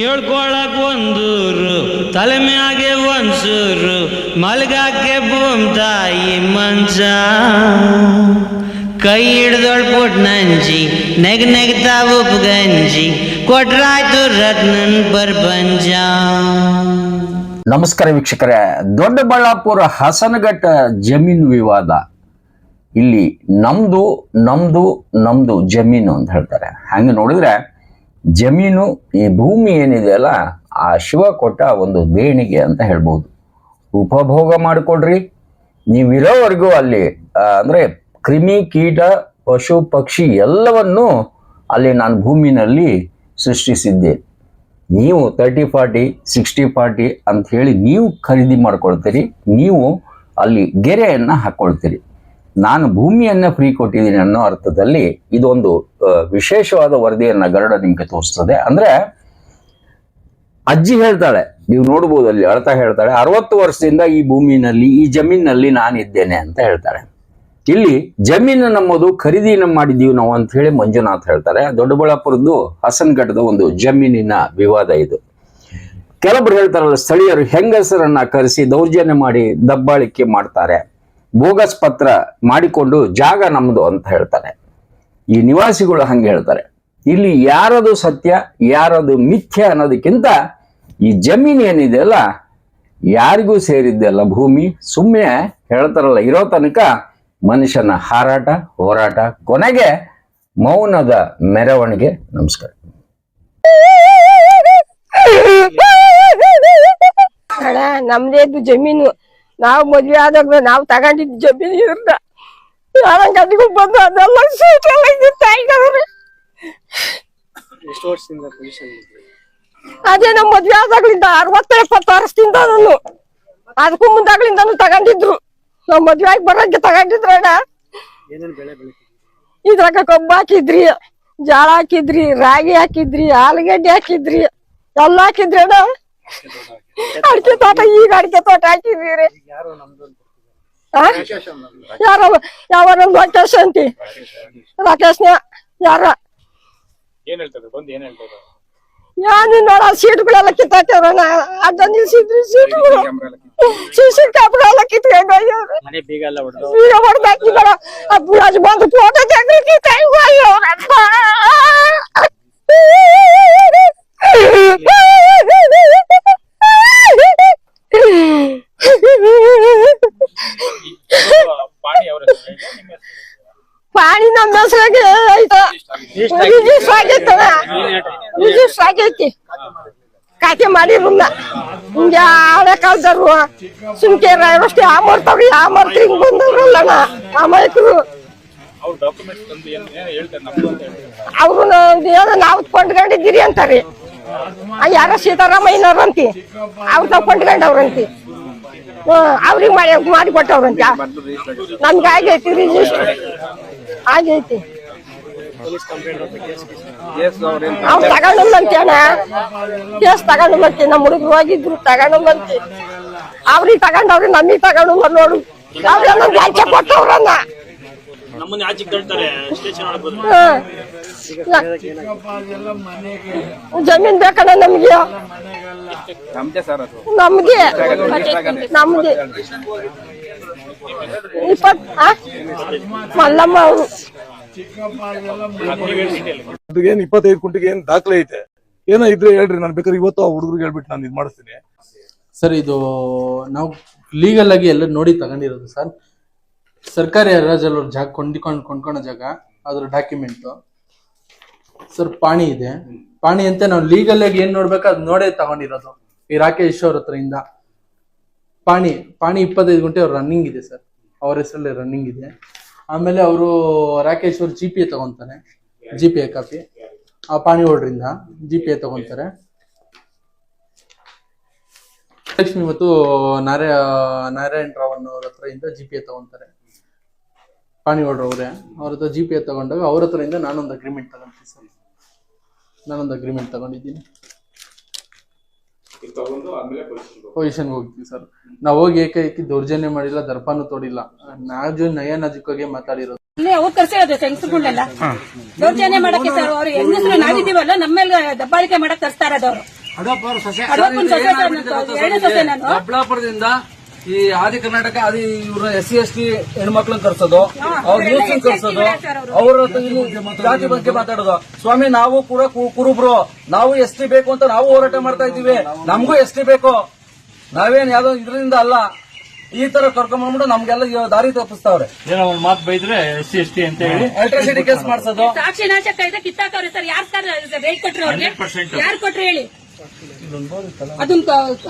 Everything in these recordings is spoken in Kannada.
ಹೇಳ್ಕೊಳಕ್ ಒಂದೂರು ತಲೆ ಮ್ಯಾಗೆ ಒಂದ್ಸೂರು ಮಲ್ಗಾಕೆ ಬೂಮ್ ತಾಯಿ ಮಂಚ. ಕೈ ಹಿಡ್ದೊಳ್ಬಿಟ್ ನಂಜಿ, ನೆಗ್ ನೆಗ್ತಾ ಉಪ್ ಗಂಜಿ, ಕೊಟ್ರಾಯ್ತು ರತ್ನನ್ ಬರ್ಬಂಜ. ನಮಸ್ಕಾರ ವೀಕ್ಷಕರೇ, ದೊಡ್ಡಬಳ್ಳಾಪುರ ಹಸನಘಟ್ಟ ಜಮೀನು ವಿವಾದ. ಇಲ್ಲಿ ನಮ್ದು ನಮ್ದು ನಮ್ದು ಜಮೀನು ಅಂತ ಹೇಳ್ತಾರೆ. ಹಂಗೆ ನೋಡಿದ್ರೆ ಜಮೀನು ಈ ಭೂಮಿ ಏನಿದೆಯಲ್ಲ ಆ ಶಿವ ಕೊಟ್ಟ ಒಂದು ದೇಣಿಗೆ ಅಂತ ಹೇಳ್ಬೋದು. ಉಪಭೋಗ ಮಾಡಿಕೊಡ್ರಿ. ನೀವಿರೋವರೆಗೂ ಅಲ್ಲಿ ಅಂದರೆ ಕ್ರಿಮಿ ಕೀಟ, ಪಶು, ಪಕ್ಷಿ ಎಲ್ಲವನ್ನೂ ಅಲ್ಲಿ ನಾನು ಭೂಮಿನಲ್ಲಿ ಸೃಷ್ಟಿಸಿದ್ದೆ. ನೀವು ತರ್ಟಿ ಫಾರ್ಟಿ, ಸಿಕ್ಸ್ಟಿ ಫಾರ್ಟಿ ಅಂತ ಹೇಳಿ ನೀವು ಖರೀದಿ ಮಾಡ್ಕೊಳ್ತೀರಿ. ನೀವು ಅಲ್ಲಿ ಗೆರೆಯನ್ನು ಹಾಕ್ಕೊಳ್ತೀರಿ ನಾನು ಭೂಮಿಯನ್ನು ಫ್ರೀ ಕೊಟ್ಟಿದ್ದೀನಿ ಅನ್ನೋ ಅರ್ಥದಲ್ಲಿ ಇದೊಂದು ವಿಶೇಷವಾದ ವರದಿಯನ್ನ ಗರುಡ ನಿಮಗೆ ತೋರಿಸ್ತದೆ. ಅಂದ್ರೆ ಅಜ್ಜಿ ಹೇಳ್ತಾಳೆ, ನೀವು ನೋಡ್ಬೋದು ಅಲ್ಲಿ ಅಳ್ತಾ ಹೇಳ್ತಾಳೆ, ಅರವತ್ತು ವರ್ಷದಿಂದ ಈ ಭೂಮಿನಲ್ಲಿ, ಈ ಜಮೀನಿನಲ್ಲಿ ನಾನಿದ್ದೇನೆ ಅಂತ ಹೇಳ್ತಾಳೆ. ಇಲ್ಲಿ ಜಮೀನು ನಮ್ಮದು ಖರೀದಿನ ಮಾಡಿದ್ದೀವಿ ನಾವು ಅಂತ ಹೇಳಿ ಮಂಜುನಾಥ್ ಹೇಳ್ತಾರೆ. ದೊಡ್ಡಬಳ್ಳಾಪುರದ್ದು ಹಸನ್ಘಟ್ಟದ ಒಂದು ಜಮೀನಿನ ವಿವಾದ ಇದು. ಕೆಲವರು ಹೇಳ್ತಾರಲ್ಲ, ಸ್ಥಳೀಯರು ಹೆಂಗಸರನ್ನ ಕರೆಸಿ ದೌರ್ಜನ್ಯ ಮಾಡಿ ದಬ್ಬಾಳಿಕೆ ಮಾಡ್ತಾರೆ. ಬೋಗಸ್ ಪತ್ರ ಮಾಡಿಕೊಂಡು ಜಾಗ ನಮ್ಮದು ಅಂತ ಹೇಳ್ತಾರೆ ಈ ನಿವಾಸಿಗಳು ಹಂಗೆ ಹೇಳ್ತಾರೆ. ಇಲ್ಲಿ ಯಾರದು ಸತ್ಯ, ಯಾರದು ಮಿಥ್ಯ ಅನ್ನೋದಕ್ಕಿಂತ ಈ ಜಮೀನು ಏನಿದೆಯಲ್ಲ ಯಾರಿಗೂ ಸೇರಿದ್ದೆಲ್ಲ ಭೂಮಿ. ಸುಮ್ಮನೆ ಹೇಳ್ತಾರಲ್ಲ, ಇರೋ ತನಕ ಮನುಷ್ಯನ ಹಾರಾಟ, ಹೋರಾಟ, ಕೊನೆಗೆ ಮೌನದ ಮೆರವಣಿಗೆ. ನಮಸ್ಕಾರ. ನಮ್ದೇದು ನಮ್ದೇ ಜಮೀನು. ನಾವು ಮದ್ವೆ ಆದಾಗ ನಾವು ತಗೊಂಡಿದ್ ಜಮೀನು ಇವ್ರನ್ನ ಯಾರ ಗಂಡಿಗೂ ಬಂದು ಅದೆಲ್ಲ ಸೀಟ್ ಎಲ್ಲ ಇದ್ದಾವ್ರೆ ಎಷ್ಟು ವರ್ಷದಿಂದ ಪೊಸಿಷನ್ ಅದೇ ನಮ್ಮ ಮದ್ವೆ ಆದಾಗ್ಲಿಂದ ಅರವತ್ತ ಎಪ್ಪತ್ತು ವರ್ಷದಿಂದ ನಾನು. ಅದಕ್ಕೂ ಮುಂದಾಗ್ಲಿಂದಾನು ತಗೊಂಡಿದ್ರು. ನಾವ್ ಮದ್ವೆ ಆಗಿ ಬರೋಕ್ಕೆ ತಗೊಂಡಿದ್ರಣ್ಣ ಏನೇನು ಬೆಳೆ ಬೆಳಿತೀವಿ ಇದ್ರಾಗ ಕಬ್ಬು ಹಾಕಿದ್ರಿ ಜಾಳ ಹಾಕಿದ್ರಿ ರಾಗಿ ಹಾಕಿದ್ರಿ ಆಲೂಗಡ್ಡೆ ಹಾಕಿದ್ರಿ ಎಲ್ಲ ಹಾಕಿದ್ರಿ ಅಣ್ಣ. ಅಡಿಕೆ ತೋಟ ಈಗ ಅಡಿಕೆ ತೋಟ ಹಾಕಿದೀರಿ ಯಾರು ಯಾವ ರಾಕೇಶ್ ಅಂತಿ. ರಾಕೇಶ್ನ ಯಾರ? ಏನ್ ಹೇಳ್ತಾರೆ? ಬಂದು ಏನ್ ಹೇಳ್ತಾರೆ? ಏನು ನೋಡ ಸೀಟ್ಗಳೆಲ್ಲ ಕಿತ್ತಾಕ್ಯವ್ರಣ್ಣ ಅಡ್ಡ ನಿಲ್ಸಿದ್ರು ಸೀಟ್ಗಳು ಸಿಸಿ ಕ್ಯಾಮ್ರಾ ಎಲ್ಲ ಕಿತ್ಕೊಂಡು ಬೀಗ ಎಲ್ಲ ಹೊಡೆದು ಈಗ ಹೊಡ್ದು ಆ ಬುಲಾಜ್ ಬಂದು ಫೋಟೋ ತೆಗ್ದು ರಿಜಿಸ್ಟರ್ ಆಗೈತಿ. ಖಾತೆ ಮಾಡಿರಲ್ಲ ಹಿಂಗೆ ಹಳೆ ಕಾಲದವ್ರು ಸುಮ್ಕೆ ಅಷ್ಟೇ ಆ ಮಾಡ್ತಾವ್ರಿ ಆ ಮಾಡ್ತೀವಿ ಹಿಂಗ್ ಬಂದವ್ರಲ್ಲಣ್ಣ ಅಮಾಯಕರು ಅವ್ರ ಏನ್ ನಾವು ಕೊಂಡ್ಕೊಂಡಿದ್ದೀರಿ ಅಂತಾರೆ. ಆ ಯಾರ ಸೀತಾರಾಮಯ್ಯನವ್ರ ಅಂತಿ. ಅವ್ರು ತಾವ್ ಕೊಂಡ್ಕೊಂಡವ್ರಂತಿ ಅವ್ರಿಗೆ ಮಾಡಿ ಮಾಡಿ ಕೊಟ್ಟವ್ರಂತ ನಮ್ಗೆ ಆಗೈತಿ ರಿಜಿಸ್ಟರ್ ಆಗೈತಿ. ಪೊಲೀಸ್ ಕಂಪ್ಲೇಂಟ್ ಅಂತ ಕೇಸ್ ತಗೊಂಡಂತೆ ಅಣ್ಣ ಕೇಸ್ ತಗೊಂಡಂತೆ ನಮ್ಮ ಹುಡುಗರು ಹೋಗಿದ್ರು ತಗೊಂಡಂತೆ ಅವ್ರಿಗೆ ತಗೊಂಡವ್ರಿ ನಮಗೆ ತಗೊಂಡು ನೋಡು. ಅವ್ರೆಲ್ಲ ಲಂಚ ಕೊಟ್ಟವ್ರನ್ನ. ಜಮೀನ್ ಬೇಕಣ್ಣ ನಮ್ಗೆ? ನಮ್ದೇ ಸರ್ ಅದು. ನಮ್ಗೆ. ನಮ್ಗೆ ಇಪ್ಪತ್ ಮಲ್ಲಮ್ಮ ಅವರು. ಏನ್ ಇಪ್ಪತ್ತೈದು ಕುಂಟಿಗೆ ಏನ್ ದಾಖಲೆ ಐತೆ? ಏನೋ ಇದ್ರೆ ಹೇಳ್ರಿ, ನಾನು ಬೇಕಾದ್ರೆ ಇವತ್ತು ಆ ಹುಡುಗರಿಗೆ ಹೇಳ್ಬಿಟ್ಟು ನಾನು ಇದು ಮಾಡಿಸ್ತೀನಿ ಸರ್, ಇದು ನಾವು ಲೀಗಲ್ ಆಗಿ ಎಲ್ಲ ನೋಡಿ ತಗೊಂಡಿರೋದು ಸರ್. ಸರ್ಕಾರಿ ಹರಾಜಲ್ಲಿ ಅವ್ರ ಜಾಗ ಕೊಂಡಿಕೊಂಡು ಕೊಂಡ್ಕೊಳೋ ಜಾಗ, ಅದ್ರ ಡಾಕ್ಯುಮೆಂಟ್ ಸರ್, ಪಾಣಿ ಇದೆ. ಪಾಣಿ ಅಂತ ನಾವು ಲೀಗಲ್ ಆಗಿ ಏನ್ ನೋಡ್ಬೇಕು ಅದ್ ನೋಡೇ ತಗೊಂಡಿರೋದು ಈ ರಾಕೇಶ್ ಅವ್ರ ಹತ್ರದಿಂದ ಪಾಣಿ ಪಾಣಿ ಇಪ್ಪತ್ತೈದು ಗಂಟೆ ಅವ್ರ ರನ್ನಿಂಗ್ ಇದೆ ಸರ್. ಅವ್ರ ಹೆಸರಲ್ಲಿ ರನ್ನಿಂಗ್ ಇದೆ. ಆಮೇಲೆ ಅವರು ರಾಕೇಶ್ವರ್ ಜಿ ಪಿ ಎ ತಗೊಂತಾರೆ. G P A copy. ಆ ಪಾಣಿ ಓಡ್ರಿಂದ ಜಿ ಪಿ ಎ ತಗೊಂತಾರೆ. ಲಕ್ಷ್ಮಿ ಮತ್ತು ನಾರಾಯ, ನಾರಾಯಣ ರಾವ್ ಅನ್ನೋರ ಹತ್ರ ಇಂದ ಜಿ ಪಿ ಎ ತಗೊಂತಾರೆ. ಪಾಣಿ ಅವರೇ. ಅವ್ರ ಹತ್ರ ಜಿ ಪಿ ಎ ತಗೊಂಡಾಗ ಅವ್ರ ಹತ್ರದಿಂದ ನಾನೊಂದು ಅಗ್ರಿಮೆಂಟ್ ತಗೊಂತೀನಿ ಸರ್. ನಾನೊಂದು ಅಗ್ರಿಮೆಂಟ್ ತಗೊಂಡಿದ್ದೀನಿ. ಪೊಸಿಷನ್ಗೆ ಹೋಗ್ತೀವಿ ಸರ್ ನಾವ್ ಹೋಗಿ ಏಕೈಕಿ ದೌರ್ಜನ್ಯ ಮಾಡಿಲ್ಲ ದರ್ಪಾನು ತೋಡಿಲ್ಲ. ನಾಜು ನಯ ಹೋಗಿ ಮಾತಾಡಿರೋದು. ಇಲ್ಲಿ ಅವ್ರು ತರ್ಸಿರೋದು ದೌರ್ಜನ್ಯ ಮಾಡಕ್ಕೆ ಸರ್ ಅವ್ರು ಹೆಂಗಸರು ನಾವಿದ್ದೀವಲ್ಲ ನಮ್ಮ ಮೇಲೆ ದಬ್ಬಾಳಿಕೆ ಮಾಡಕ್ ತರ್ಸ್ತಾ ಇರೋದು ಅವ್ರು. ಸೊಸೆ. ನಾನು, ಈ ಆದಿ ಕರ್ನಾಟಕ ಆದಿ ಇವ್ರ ಎಸ್ ಸಿ ಎಸ್ ಟಿ ಹೆಣ್ಮಕ್ಳನ್ನ ಕರ್ಸೋದು ಅವ್ರ ಯೂತ್ ಕರ್ಸೋದು ಅವ್ರ ಜಾತಿ ಬಗ್ಗೆ ಮಾತಾಡೋದು. ಸ್ವಾಮಿ ನಾವು ಕೂಡ ಕು- ಕುರುಬ್ರು. ನಾವು ಎಸ್ ಟಿ ಬೇಕು ಅಂತ ನಾವು ಹೋರಾಟ ಮಾಡ್ತಾ ಇದ್ದೀವಿ. ನಮಗೂ ಎಸ್ ಟಿ ಬೇಕು. ನಾವೇನ್ ಯಾವ್ದೋ ಇದರಿಂದ ಅಲ್ಲ. ಈ ತರ ಕರ್ಕೊಂಡ್ಬಂದ್ಬಿಟ್ಟು ನಮ್ಗೆಲ್ಲ ದಾರಿ ತಪ್ಪಿಸ್ತಾವ್ರೆ. ಏನೋ ಒಂದ್ ಮಾತು ಬೈದ್ರೆ ಎಸ್ ಸಿ ಎಸ್ ಟಿ ಅಂತ ಹೇಳಿ. ಎಲೆಕ್ಟ್ರಿಸಿಟಿ ಕೇಸ್ ಮಾಡ್ಸೋದು. ಸಾಕ್ಷಿ ಇದೆ ಕಿತ್ತಾಕವ್ರೆ ಸರ್. ಯಾರು ಸರ್ ರೇಟ್ ಕೊಟ್ರು ಅವ್ರಿಗೆ? ಯಾರು ಕೊಟ್ರು ಹೇಳಿ? ಅದನ್ನ ಅದನ್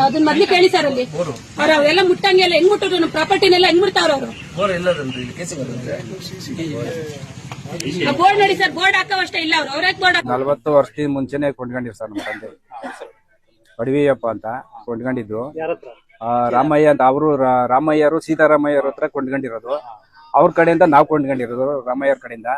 ಅದನ್ನ ಮೊದ್ಲು ಕೇಳಿ ಸರ್ ಅಲ್ಲಿ. ಅವ್ರ ಅವೆಲ್ಲ ಮುಟ್ಟಂಗೆಲ್ಲ ಹೆಂಗ್ ಮುಟ್ಟಿದ್ರು ನಮ್ಮ ಪ್ರಾಪರ್ಟಿನೆಲ್ಲ ಹೆಂಗ್ ಮುಟ್ತಾವ್ರ ಅವರು? ಬೋರ್ ಇಲ್ಲದಂದ್ರೆ ಇಲ್ಲಿ ಕೇಸಿಗೆ ಬಂದ್ರೆ ಬೋರ್ಡ್ ನೋಡಿ ಸರ್ ಬೋರ್ಡ್ ಹಾಕೋವಷ್ಟೇ ಇಲ್ಲ ಅವ್ರು. ಅವ್ರೇ ಬೋರ್ಡ್ ನಲವತ್ತು ವರ್ಷದ ಮುಂಚೆನೆ ಕೊಂಡ್ಕೊಂಡಿರ್ ಸರ್ ನಮ್ಮ ತಂದೆ. ಪಡವಿಯಪ್ಪ ಅಂತ ಕೊಂಡ್ಕೊಂಡಿದ್ರು ಆ, ರಾಮಯ್ಯ ಅಂತ ಅವರು ರಾಮಯ್ಯರು ಸೀತಾರಾಮಯ್ಯರ ಹತ್ರ ಕೊಂಡ್ಕೊಂಡಿರೋದು. ಅವ್ರ ಕಡೆಯಿಂದ ನಾವು ಕೊಂಡ್ಕೊಂಡಿರೋದು ರಾಮಯ್ಯರ ಕಡೆಯಿಂದ.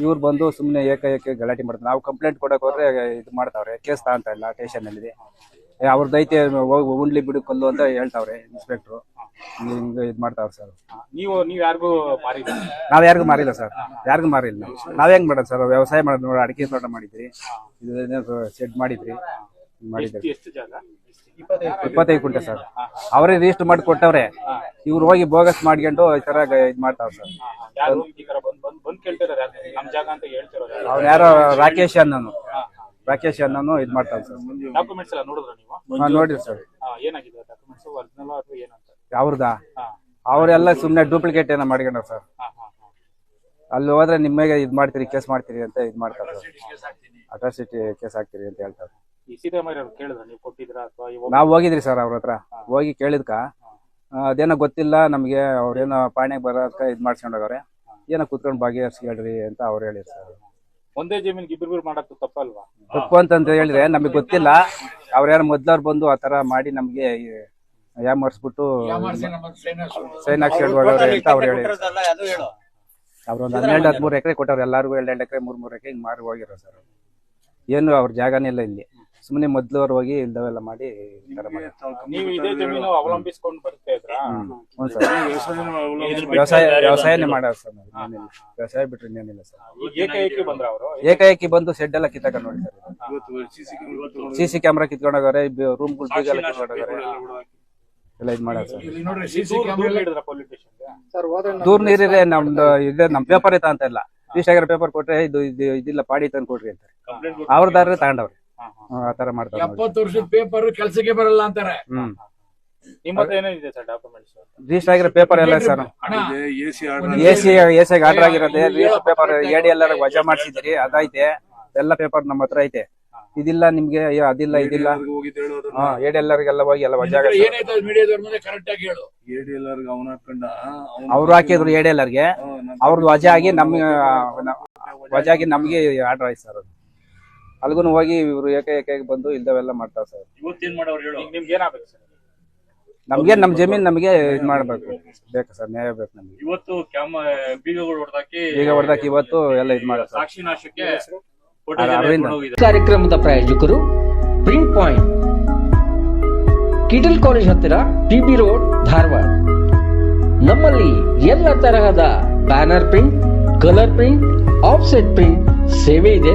ಇವ್ರು ಬಂದು ಸುಮ್ಮನೆ ಏಕಾಏಕಿ ಗಲಾಟೆ ಮಾಡ್ತಾರೆ. ನಾವು ಕಂಪ್ಲೇಂಟ್ ಕೊಡಕ್ಕೆ ಹೋದ್ರೆ ಇದು ಮಾಡ್ತಾವ್ರೆ ಕೇಸ್ ತಗೊಂತ ಇಲ್ಲ ಸ್ಟೇಷನ್ ಅಲ್ಲಿ. ಏ, ಅವ್ರದ್ದೈತೆ ಉಂಡ್ಲಿ ಬಿಡು ಕೊಲ್ಲು ಅಂತ ಹೇಳ್ತಾವ್ರೆ ಇನ್ಸ್ಪೆಕ್ಟ್ರು ಹಿಂಗೆ ಇದು ಮಾಡ್ತಾವ್ರೆ ಸರ್ ನೀವು ನೀವ್ ಯಾರಿಗೂ ನಾವ್ ಯಾರಿಗೂ ಮಾರಿಲ್ಲ ಸರ್ ಯಾರಿಗೂ ಮಾರಿಲ್ಲ. ನಾವು ಹೆಂಗ್ ಮಾಡೋದು ಸರ್ ವ್ಯವಸಾಯ ಮಾಡೋದು ನೋಡಿ ಅಡಿಕೆ ತೋಟ ಮಾಡಿದ್ರಿ. ಇದು ಸೆಡ್ ಮಾಡಿದ್ರಿ? ಮಾಡಿದ್ರಿ ಎಷ್ಟು ಜಾಗ? ಇಪ್ಪತ್ತೈದು ಕುಂಟೆ. ಸರ್. ಅವರೇ ರಿಜಿಸ್ಟರ್ ಮಾಡಿ ಕೊಟ್ಟವ್ರೆ. ಇವ್ರು ಹೋಗಿ ಬೋಗಸ್ ಮಾಡ್ಕೊಂಡು ಈ ತರ ಇದ್ ಮಾಡ್ತಾವ್ ಸರ್. ಹೇಳ್ತಿರೋದು ಯಾರು? ರಾಕೇಶ್ ಅನ್ನೋನು ರಾಕೇಶ್ ಅನ್ನೋನು ಇದ್ ಮಾಡ್ತಾವ್ ಸರ್. ಡಾಕ್ಯುಮೆಂಟ್ಸ್ ಎಲ್ಲ ನೋಡಿದ್ರ ನೀವು? ಹಾ ನೋಡಿರಿ ಸರ್. ಏನಾಗಿದೆ? ಡಾಕ್ಯುಮೆಂಟ್ಸ್ ಒರಿಜಿನಲ್ ಅಥವಾ ಏನಂತ? ಅವ್ರದಾ. ಅವರೆಲ್ಲ ಸುಮ್ನೆ ಡೂಪ್ಲಿಕೇಟ್ ಏನೋ ಮಾಡ್ಕೊಂಡ್ರ ಸರ್. ಅಲ್ಲಿ ಹೋದ್ರೆ ನಿಮಗೆ ಇದ್ ಮಾಡ್ತೀರಿ ಕೇಸ್ ಮಾಡ್ತೀರಿ ಅಂತ ಇದ್ ಮಾಡ್ತಾರೆ ಅಟ್ರಾಸಿಟಿ ಕೇಸ್ ಹಾಕ್ತೀರಿ ಅಂತ ಹೇಳ್ತಾರೆ. ಈ ಸಿದ್ದರಾಮಯ್ಯ ಅವ್ರು ಕೇಳಿದ್ರ ನೀವು ಕೊಟ್ಟಿದ್ರ ಅಥವಾ ಇವಾಗ ನಾವ್ ಹೋಗಿದ್ರಿ ಸರ್ ಅವ್ರ ಹತ್ರ. ಹೋಗಿ ಕೇಳಿದ್ಕ. ಅದೇನೋ ಗೊತ್ತಿಲ್ಲ ನಮ್ಗೆ ಅವ್ರೇನೋ ಪಾಣಿಗೆ ಬರೋದಕ್ಕ ಇದ್ ಮಾಡ್ಸ್ಕೊಂಡವ್ರೆ. ಹೋಗವ್ರೆ ಏನೋ ಕುತ್ಕೊಂಡ್ ಭಾಗಿಹರಿಸಿ ಹೇಳ್ರಿ ಅಂತ ಅವ್ರು ಹೇಳಿದ್ರು ಸರ್. ಒಂದೇ ಜಮೀನ್ ಇಬ್ಬರು ಮಾಡಕ್ ತಪ್ಪಲ್ವಾ? ತಪ್ಪು ಅಂತಂತ ಹೇಳಿದ್ರೆ ನಮಗೆ ಗೊತ್ತಿಲ್ಲ. ಅವ್ರ ಯಾರು ಮೊದ್ಲವ್ರು ಬಂದು ಆ ತರ ಮಾಡಿ ನಮ್ಗೆ ಯಾಮರ್ಸ್ಬಿಟ್ಟು ಸೈನ್ ಹೋಗವ್ರೆ ಅಂತ ಅವ್ರು ಹೇಳಿದ್ರು. ಅವ್ರು ಒಂದು ಹನ್ನೆರಡು ಹದಿಮೂರು ಎಕರೆ ಕೊಟ್ಟವ್ರು ಎಲ್ಲಾರ್ಗು ಎರಡು ಎಕರೆ ಮೂರ್ ಮೂರ್ ಎಕರೆ ಹಿಂಗ್ ಮಾರಿ ಹೋಗಿರೋ ಸರ್ ಏನು ಅವ್ರ ಜಾಗನೇ ಇಲ್ಲ ಇಲ್ಲಿ. ಸುಮ್ಮನೆ ಮೊದ್ಲು ಹೋಗಿ ಇಲ್ದವೆಲ್ಲ ಮಾಡಿ ಈ ತರ ಮಾಡ್ತಾರೆ. ನೀವು ಇದೇ ಜಮೀನು ಅವಲಂಬಿಸ್ಕೊಂಡು ಬರ್ತಾ ಇದ್ರಾ? ಹ್ಞೂ ಸರ್ ವ್ಯವಸಾಯ ವ್ಯವಸಾಯನೇ ಮಾಡೋರು ಸರ್ ನಾವು. ಇನ್ನೇನಿಲ್ಲ ವ್ಯವಸಾಯ ಬಿಟ್ರೆ ಇನ್ನೇನಿಲ್ಲ ಸರ್. ಈಗ ಏಕಾಏಕಿ ಬಂದ್ರ ಅವರು? ಏಕಾಏಕಿ ಬಂದು ಶೆಡ್ ಎಲ್ಲ ಕಿತ್ತಾಕ ನೋಡಿ ಸರ್ ಸಿ ಸಿ ಕ್ಯಾಮ್ರಾ ಕಿತ್ಕೊಂಡೋಗಾರೆ ರೂಮ್ ಬೀಗೆಲ್ಲ ಕಿತ್ಕೊಂಡೋಗವ್ರೆ ಎಲ್ಲ ಇದ್ ಸರ್. ಸ್ಟೇಷನ್ಗೆ? ದೂರ ನೀರಿದ್ರೆ ನಮ್ದು ಇದೆ ನಮ್ ಪೇಪರ್ ಐತ ಅಂತ ಇಲ್ಲ. ಇಷ್ಟಾಗಿರೋ ಪೇಪರ್ ಕೊಟ್ರೆ ಇದು ಇದು ಇದಿಲ್ಲ ಪಾಡಿ ತಂದು ಕೊಡ್ರಿ ಅಂತ ಅವ್ರದಾರ ತಗೊಂಡವ್ರೆ. ಹ್ಮ್, ಆ ತರ ಮಾಡ್ತಾರೆ. ಎಪ್ಪತ್ತು ವರ್ಷದ ಪೇಪರ್ ಕೆಲ್ಸಕ್ಕೆ ಬರಲ್ಲ ಅಂತಾರೆ. ಹ್ಮ್. ನಿಮ್ಮ ಹತ್ರ ಏನೇನಿದೆ ಸರ್ ಡಾಕ್ಯುಮೆಂಟ್ಸ್ ರಿಜಿಸ್ಟರ್ ಆಗಿರೋ ಪೇಪರ್ ಎಲ್ಲ sir. AC C A C order ಆಗಿರೋದೇ register paper AD ಎಲ್ಲ ವಜಾ ಮಾಡಿಸಿದ್ರಿ ಅದೈತೆ. ಎಲ್ಲ ಪೇಪರ್ ನಮ್ಮ ಹತ್ರ ಐತೆ. ಇದಿಲ್ಲ ನಿಮ್ಗೆ ಅಯ್ಯೋ ಅದಿಲ್ಲ ಇದಿಲ್ಲ. ಹಾ ಎಲ್ಲರಿಗೆಲ್ಲ ಹೋಗಿ ಎಲ್ಲ ವಜಾ ಅವ್ರು ಹಾಕಿದ್ರು ಎಡಿ ಎಲ್ಲರಿಗೆ ಅವ್ರದ್ದು ವಜಾ ಆಗಿ ನಮ್ಗೆ ವಜಾ ಆಗಿ ನಮ್ಗೆ ಆರ್ಡರ್ ಆಯ್ತು ಸರ್ ಅದು. ಅಲ್ಗೂ ಹೋಗಿ ಇವ್ರು ಏಕ ಏಕೆ ಬಂದು ಇಲ್ದವೆಲ್ಲ ಮಾಡ್ತಾರೆ ಸರ್. ಇವತ್ತೇನ್ ಮಾಡೋರು ಹೇಳು. ಈಗ ನಿಮ್ಗೆ ಏನಾಗಬೇಕು ಸರ್? ನಮ್ಗೆ ನಮ್ ಜಮೀನ್ ನಮ್ಗೆ ಇದ್ ಮಾಡ್ಬೇಕು. ಬೇಕು ಸರ್ ನ್ಯಾಯ ಬೇಕು ನಮ್ಗೆ. ಇವತ್ತು ಕ್ಯಾಮ್ ಬೀಗಗಳು ಹೊಡೆದಾಕಿ ಈಗ ಹೊಡೆದಾಕ ಇವತ್ತು ಎಲ್ಲ ಇದ್ ಮಾಡ್ತಾರೆ ಸಾಕ್ಷಿ ನಾಶಕ್ಕೆ ಅರವಿಂದ. ಕಾರ್ಯಕ್ರಮದ ಪ್ರಾಯೋಜಕರು ಪ್ರಿಂಟ್ ಪಾಯಿಂಟ್ ಕಿಟಲ್ ಕಾಲೇಜ್ ಹತ್ತಿರ ಪಿಬಿ ರೋಡ್ ಧಾರವಾಡ. ನಮ್ಮಲ್ಲಿ ಎಲ್ಲ ತರಹದ banner print colour print offset print ಸೇವೆ ಇದೆ.